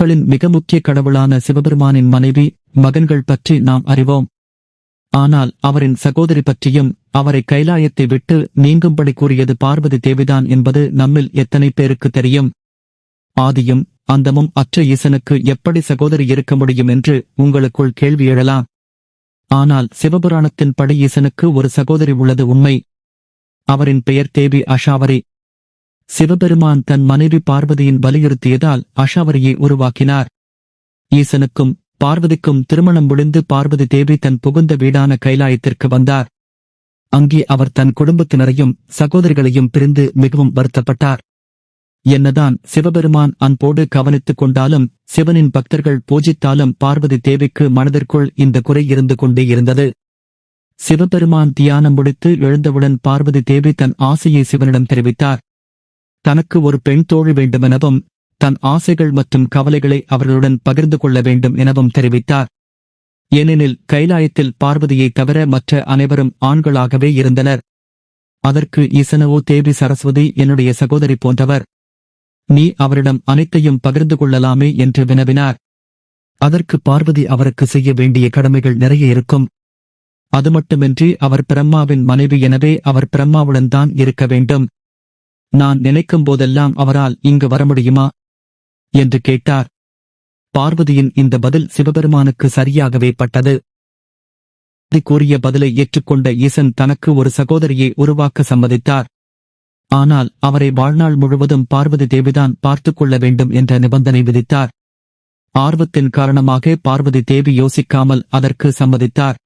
மக்களின் மிக முக்கிய கடவுளான சிவபெருமானின் மனைவி மகன்கள் பற்றி நாம் அறிவோம். ஆனால் அவரின் சகோதரி பற்றியும் அவரை கைலாயத்தை விட்டு நீங்கும்படி கூறியது பார்வதி தேவிதான் என்பது நம்மில் எத்தனை பேருக்கு தெரியும். ஆதியும் அந்தமும் அற்ற ஈசனுக்கு எப்படி சகோதரி இருக்க முடியும் என்று உங்களுக்குள் கேள்வி எழலாம். ஆனால் சிவபுராணத்தின் படி ஈசனுக்கு ஒரு சகோதரி உள்ளது உண்மை. அவரின் பெயர் தேவி அஷாவரி. சிவபெருமான் தன் மனைவி பார்வதியின் வலியுறுத்தியதால் அஷாவரியை உருவாக்கினார். ஈசனுக்கும் பார்வதிக்கும் திருமணம் முடிந்து பார்வதி தேவி தன் புகுந்த வீடான கைலாயத்திற்கு வந்தார். அங்கே அவர் தன் குடும்பத்தினரையும் சகோதரிகளையும் பிரிந்து மிகவும் வருத்தப்பட்டார். என்னதான் சிவபெருமான் அன்போடு கவனித்துக் கொண்டாலும் சிவனின் பக்தர்கள் பூஜித்தாலும் பார்வதி தேவிக்கு மனதிற்குள் இந்த குறை இருந்து கொண்டே இருந்தது. சிவபெருமான் தியானம் முடித்து எழுந்தவுடன் பார்வதி தேவி தன் ஆசையை சிவனிடம் தெரிவித்தார். தனக்கு ஒரு பெண் தோழி வேண்டுமெனவும் தன் ஆசைகள் மற்றும் கவலைகளை அவர்களுடன் பகிர்ந்து கொள்ள வேண்டும் எனவும் தெரிவித்தார். ஏனெனில் கைலாயத்தில் பார்வதியை தவிர மற்ற அனைவரும் ஆண்களாகவே இருந்தனர். அதற்கு இசனவோ தேவி சரஸ்வதி என்னுடைய சகோதரி போன்றவர். நீ அவரிடம் அனைத்தையும் பகிர்ந்து கொள்ளலாமே என்று வினவினார். அதற்கு பார்வதி அவருக்கு செய்ய வேண்டிய கடமைகள் நிறைய இருக்கும். அது மட்டுமின்றி அவர் பிரம்மாவின் மனைவி எனவே அவர் பிரம்மாவுடன் தான் இருக்க வேண்டும். நான் நினைக்கும் போதெல்லாம் அவரால் இங்கு வர முடியுமா என்று கேட்டார். பார்வதியின் இந்த பதில் சிவபெருமானுக்கு சரியாகவே பட்டது. கூறிய பதிலை ஏற்றுக்கொண்ட ஈசன் தனக்கு ஒரு சகோதரியை உருவாக்க சம்மதித்தார். ஆனால் அவரை வாழ்நாள் முழுவதும் பார்வதி தேவிதான் பார்த்துக் கொள்ள வேண்டும் என்ற நிபந்தனை விதித்தார். ஆர்வத்தின் காரணமாக பார்வதி தேவி யோசிக்காமல் அதற்கு சம்மதித்தார்.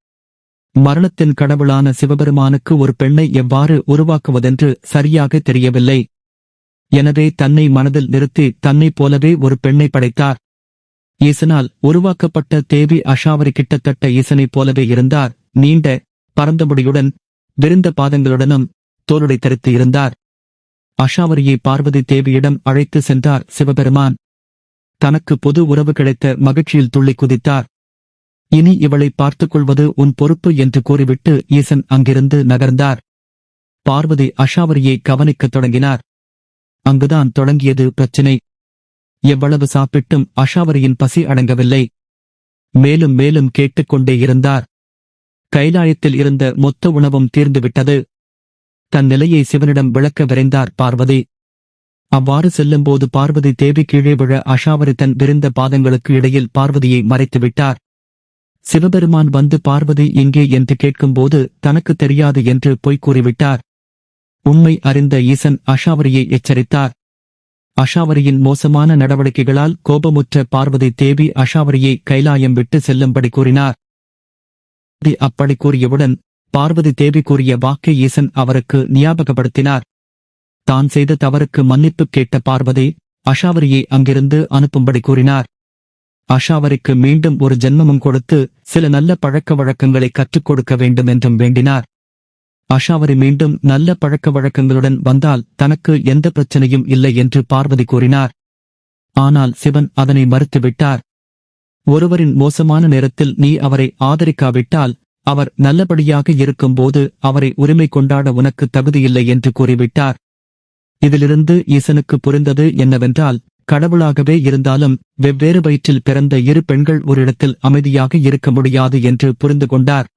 மரணத்தின் கடவுளான சிவபெருமானுக்கு ஒரு பெண்ணை எவ்வாறு உருவாக்குவதென்று சரியாக தெரியவில்லை. எனவே தன்னை மனதில் நிறுத்தி தன்னைப் போலவே ஒரு பெண்ணை படைத்தார். ஈசனால் உருவாக்கப்பட்ட தேவி அஷாவரி கிட்டத்தட்ட ஈசனைப் போலவே இருந்தார். நீண்ட பரந்த முடியுடன் விருந்த பாதங்களுடனும் தோலுடை தரித்து இருந்தார். அஷாவரியை பார்வதி தேவியிடம் அழைத்து சென்றார் சிவபெருமான். தனக்கு பொது உறவு கிடைத்த மகிழ்ச்சியில் துள்ளி குதித்தார். இனி இவளை பார்த்துக் கொள்வது உன் பொறுப்பு என்று கூறிவிட்டு ஈசன் அங்கிருந்து நகர்ந்தார். பார்வதி அஷாவரியை கவனிக்கத் தொடங்கினார். அங்குதான் தொடங்கியது பிரச்சினை. எவ்வளவு சாப்பிட்டும் அஷாவரியின் பசி அடங்கவில்லை. மேலும் மேலும் கேட்டுக்கொண்டே இருந்தார். கைலாயத்தில் இருந்த மொத்த உணவும் தீர்ந்துவிட்டது. தன் நிலையை சிவனிடம் விளக்க விரைந்தார் பார்வதி. அவ்வாறு செல்லும்போது பார்வதி தேவி கீழே விழ அஷாவரி தன் விரிந்த பாதங்களுக்கு இடையில் பார்வதியை மறைத்துவிட்டார். சிவபெருமான் வந்து பார்வதி எங்கே என்று கேட்கும்போது தனக்கு தெரியாது என்று பொய் கூறிவிட்டார். உண்மை அறிந்த ஈசன் அஷாவரியை எச்சரித்தார். அஷாவரியின் மோசமான நடவடிக்கைகளால் கோபமுற்ற பார்வதி தேவி அஷாவரியை கைலாயம் விட்டு செல்லும்படி கூறினார். அப்படி கூறியவுடன் பார்வதி தேவி கூறிய வாக்கை ஈசன் அவருக்கு ஞாபகப்படுத்தினார் தான் செய்த தவறுக்கு மன்னிப்பு கேட்ட பார்வதி அஷாவரியை அங்கிருந்து அனுப்பும்படி கூறினார். அஷாவரிக்கு மீண்டும் ஒரு ஜென்மமும் கொடுத்து சில நல்ல பழக்க வழக்கங்களை கற்றுக் கொடுக்க வேண்டும் என்றும் வேண்டினார். அஷாவரி மீண்டும் நல்ல பழக்க வழக்கங்களுடன் வந்தால் தனக்கு எந்த பிரச்சனையும் இல்லை என்று பார்வதி கூறினார். ஆனால் சிவன் அதனை மறுத்துவிட்டார். ஒருவரின் மோசமான நேரத்தில் நீ அவரை ஆதரிக்காவிட்டால் அவர் நல்லபடியாக இருக்கும்போது அவரை உரிமை கொண்டாட உனக்கு தகுதியில்லை என்று கூறிவிட்டார். இதிலிருந்து ஈசனுக்கு புரிந்தது என்னவென்றால் கடவுளாகவே இருந்தாலும் வெவ்வேறு வயிற்றில் பிறந்த இரு பெண்கள் ஒரு இடத்தில் அமைதியாக இருக்க முடியாது என்று புரிந்து கொண்டார்.